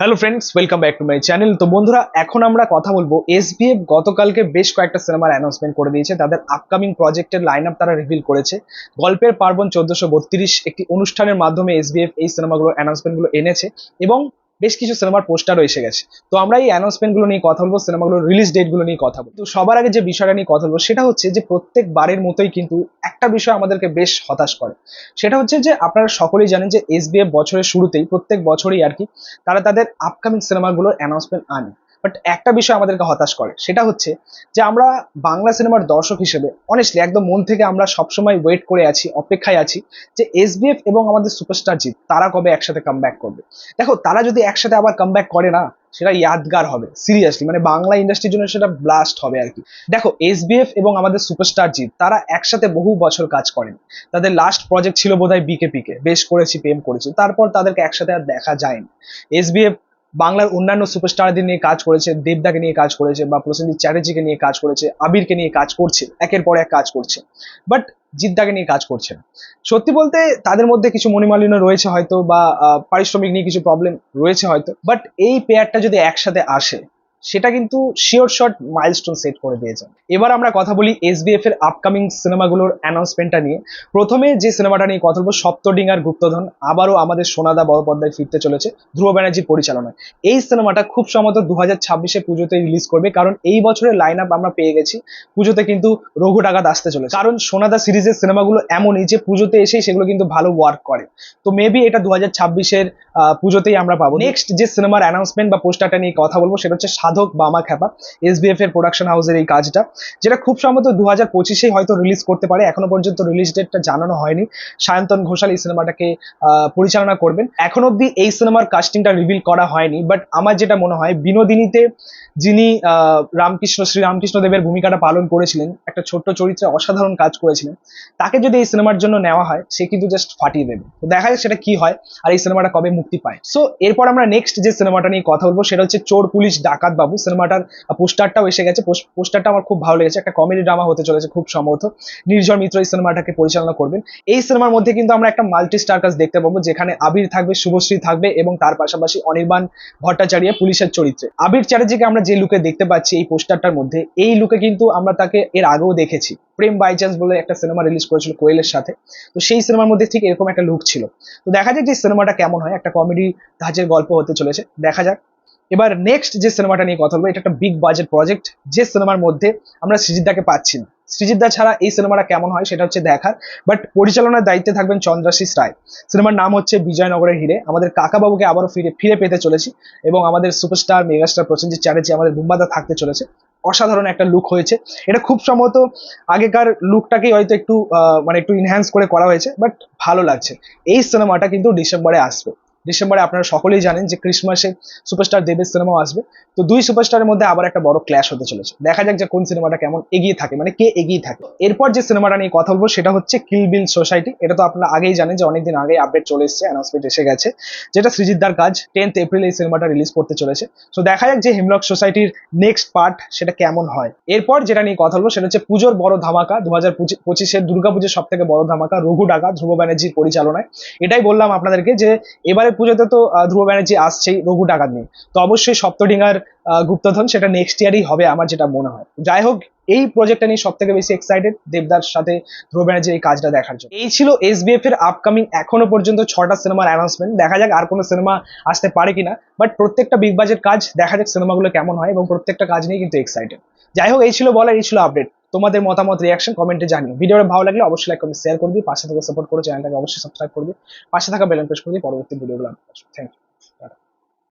Hello friends welcome back to my channel তো বন্ধুরা, এখন আমরা কথা বলব এসবিএফ গতকালকে বেশ কয়েকটা সিনেমার অ্যানাউন্সমেন্ট করে দিয়েছে। তাদের আপকামিং প্রজেক্টের লাইন আপ তারা রিভিল করেছে। গল্পের পার্বণ চোদ্দশো বত্রিশ একটি অনুষ্ঠানের মাধ্যমে এসবিএফ এই সিনেমাগুলোর অ্যানাউন্সমেন্টগুলো এনেছে এবং বেশ কিছু সিনেমার পোস্টারও এসে গেছে। তো আমরা এই অ্যানাউন্সমেন্টগুলো নিয়ে কথা বলব সিনেমাগুলোর রিলিজ ডেটগুলো নিয়ে কথা বলব। তো সবার আগে যে বিষয়টা নিয়ে কথা বলব, সেটা হচ্ছে যে প্রত্যেক বারের মতোই কিন্তু একটা বিষয় আমাদেরকে বেশ হতাশ করে। সেটা হচ্ছে যে আপনারা সকলেই জানেন যে এসবিএফ বছরের শুরুতেই প্রত্যেক বছরই আর কি তারা তাদের আপকামিং সিনেমাগুলোর অ্যানাউন্সমেন্ট আনে। বাট একটা বিষয় আমাদেরকে হতাশ করে, সেটা হচ্ছে যে আমরা বাংলা সিনেমার দর্শক হিসেবে অনেস্টলি একদম মন থেকে আমরা সবসময় ওয়েট করে আছি, অপেক্ষায় আছি যে এসবিএফ এবং আমাদের সুপারস্টার জিৎ, তারা কবে একসাথে কাম করবে? দেখো, তারা যদি একসাথে আবার কাম করে না, সেটা ইয়াদগার হবে সিরিয়াসলি মানে বাংলা ইন্ডাস্ট্রির জন্য সেটা ব্লাস্ট হবে আর কি। দেখো এসবিএফ এবং আমাদের সুপারস্টার জিৎ, তারা একসাথে বহু বছর কাজ করেন। তাদের লাস্ট প্রজেক্ট ছিল বোধহয় বিকেপিকে বেশ করেছি, প্রেম করেছি, তারপর তাদেরকে একসাথে আর দেখা যায়নি। এসবিএফ বাংলার অন্যান্য সুপারস্টারদের নিয়ে কাজ করেছে, দেবদাকে নিয়ে কাজ করেছে বা প্রসেনজিৎ চ্যাটার্জিকে নিয়ে কাজ করেছে, আবিরকে নিয়ে কাজ করছে, একের পর এক কাজ করছে। বাট জিদ্দাকে নিয়ে কাজ করছে সত্যি বলতে তাদের মধ্যে কিছু মনিমালিন্য রয়েছে হয়তো বা পারিশ্রমিক নিয়ে কিছু প্রবলেম রয়েছে হয়তো বাট এই পেয়ারটা যদি একসাথে আসে সেটা কিন্তু শিওর শট মাইলস্টোন সেট করে দিয়েছে। এবার আমরা কথা বলি এসবিএফ এর আপকামিং সিনেমাগুলোর অ্যানাউন্সমেন্টটা নিয়ে। প্রথমে যে সিনেমাটা নিয়ে কথা বলব, সপ্তডিঙ্গার গুপ্তধন, আবারও আমাদের সোনাদা বড় পর্দায় ফিরতে চলেছে ধ্রুব ব্যানার্জির পরিচালনায়। এই সিনেমাটা খুব সম্ভবত দু হাজার ছাব্বিশে পুজোতে রিলিজ করবে, কারণ এই বছরের লাইন আপ আমরা পেয়ে গেছি, পুজোতে কিন্তু রঘু ডাকাত আসতে চলেছে। কারণ সোনাদা সিরিজের সিনেমাগুলো এমনই যে পুজোতে এসেই সেগুলো কিন্তু ভালো ওয়ার্ক করে। তো মেবি এটা দু হাজার ছাব্বিশের পুজোতেই আমরা পাবো। নেক্সট যে সিনেমার অ্যানাউন্সমেন্ট বা পোস্টারটা নিয়ে কথা বলব, সেটা হচ্ছে সাধক বামা খ্যাপা এসবিএফ এর প্রোডাকশন হাউসের এই কাজটা, যেটা খুব সম্ভবত দু হাজার পঁচিশেই হয়তো রিলিজ করতে পারে, এখনও পর্যন্ত রিলিজ ডেটটা জানানো হয়নি। সায়ন্তন ঘোষাল এই সিনেমাটাকে পরিচালনা করবেন। এখন অব্দি এই সিনেমার কাস্টিংটা রিভিল করা হয়নি বাট আমার যেটা মনে হয়, বিনোদিনীতে যিনি রামকৃষ্ণ, শ্রী রামকৃষ্ণ দেবের ভূমিকাটা পালন করেছিলেন, একটা ছোট্ট চরিত্রে অসাধারণ কাজ করেছিলেন, তাকে যদি এই সিনেমার জন্য নেওয়া হয়, সে কিন্তু জাস্ট ফাটিয়ে দেবে। তো দেখা যাক সেটা কি হয় আর এই সিনেমাটা কবে মুক্তি পায়। সো এরপর আমরা নেক্সট যে সিনেমাটা নিয়ে কথা বলব, সেটা হচ্ছে চোর, পুলিশ, ডাকাত বাবু, সিনেমাটার পোস্টারটাও এসে গেছে। পোস্টারটা আমার খুব ভালো লেগেছে। একটা কমেডি ড্রামা হতে চলেছে খুব সম্ভবত। নির্ঝর মিত্র এই সিনেমাটাকে পরিচালনা করবেন। এই সিনেমার মধ্যে কিন্তু আমরা একটা মাল্টি স্টার কাজ দেখতে পাবো, যেখানে আবির থাকবে, শুভশ্রী থাকবে এবং তার পাশাপাশি অনির্বাণ ভট্টাচার্য পুলিশের চরিত্রে। আবির চ্যাটার্জিকে আমরা যে লুকে দেখতে পাচ্ছি এই পোস্টারটার মধ্যে, এই লুকে কিন্তু আমরা তাকে এর আগেও দেখেছি। প্রেম বাই চান্স বলে একটা সিনেমা রিলিজ করেছিল কোয়েলের সাথে। তো সেই সিনেমার মধ্যে ঠিক এরকম একটা লুক ছিল। তো দেখা যাক যে সিনেমাটা কেমন হয়। একটা কমেডি ধাঁচের গল্প হতে চলেছে। দেখা যাক। এবার নেক্সট যে সিনেমাটা নিয়ে কথা বলব, এটা একটা বিগ বাজেট প্রজেক্ট যে সিনেমার মধ্যে আমরা সৃজিতদাকে পাচ্ছি না। সৃজিতদা ছাড়া এই সিনেমাটা কেমন হয় সেটা হচ্ছে দেখার বাট পরিচালনার দায়িত্বে থাকবেন চন্দ্রাশিস রায়। সিনেমার নাম হচ্ছে বিজয়নগরের হিরে। আমাদের কাকাবাবুকে আবারও ফিরে ফিরে পেতে চলেছি এবং আমাদের সুপারস্টার মেগাস্টার প্রসেনজিৎ চ্যাটার্জি, আমাদের বুম্বাদা থাকতে চলেছে। অসাধারণ একটা লুক হয়েছে। এটা খুব সম্ভবত আগেকার লুকটাকেই হয়তো একটু মানে একটু ইনহ্যান্স করে করা হয়েছে বাট ভালো লাগছে। এই সিনেমাটা কিন্তু ডিসেম্বরে আসবে। ডিসেম্বরে আপনারা সকলেই জানেন যে ক্রিসমাসে সুপারস্টার দেবের সিনেমাও আসবে। তো দুই সুপারস্টারের মধ্যে আবার একটা বড় ক্ল্যাশ হতে চলেছে। দেখা যাক যে কোন সিনেমাটা কেমন এগিয়ে থাকে মানে কে এগিয়ে থাকে। এরপর যে সিনেমাটা নিয়ে কথা বলব সেটা হচ্ছে কিল বিল সোসাইটি এটা তো আপনারা আগেই জানেন যে অনেকদিন আগে আপডেট চলে এসেছে অ্যানাউন্সমেন্ট এসে গেছে, যেটা সৃজিতদার কাজ টেন্থ এপ্রিল এই সিনেমাটা রিলিজ করতে চলেছে। তো দেখা যাক যে হিমলক সোসাইটির নেক্সট পার্ট সেটা কেমন হয়। এরপর যেটা নিয়ে কথা বলব সেটা হচ্ছে পুজোর বড় ধামাকা দু হাজার পঁচিশের দুর্গাপুজোর সব থেকে বড় ধামাকা রঘু ডাকা ধ্রুব ব্যানার্জির পরিচালনায়। এটাই বললাম আপনাদেরকে যে এবারে পুজোতে তো ধ্রুব ব্যানার্জি আসছেই, রঘু ডাকাত নিয়ে তো অবশ্যই সপ্তডিঙ্গার গুপ্তধন সেটা নেক্সট ইয়ারই হবে আমার যেটা মনে হয়। যাই হোক, এই প্রজেক্টটা নিয়ে সব থেকে বেশি এক্সাইটেড দেবদার সাথে ধ্রুব ব্যানার্জির এই কাজটা দেখার জন্য। এই ছিল এসবিএফ এর আপকামিং এখনও পর্যন্ত ছটা সিনেমার অ্যানাউন্সমেন্ট দেখা যাক আর কোনো সিনেমা আসতে পারে কিনা। বাট প্রত্যেকটা বিগ বাজেট কাজ দেখা যাক সিনেমাগুলো কেমন হয় এবং প্রত্যেকটা কাজ নিয়ে কিন্তু এক্সাইটেড যাই হোক, এই ছিল বলার, এই ছিল আপডেট তোমাদের মতামত রিয়াকশন কমেন্টে জানিও। ভিডিওটা ভালো লাগলে অবশ্যই লাইক কমেন্ট শেয়ার করবি পাশে থেকে সাপোর্ট করো চ্যানেলটাকে অবশ্যই সাবস্ক্রাইব করবি পাশে থাকা বেলন প্রেস করবি পরবর্তী ভিডিওগুলো থ্যাংক ইউ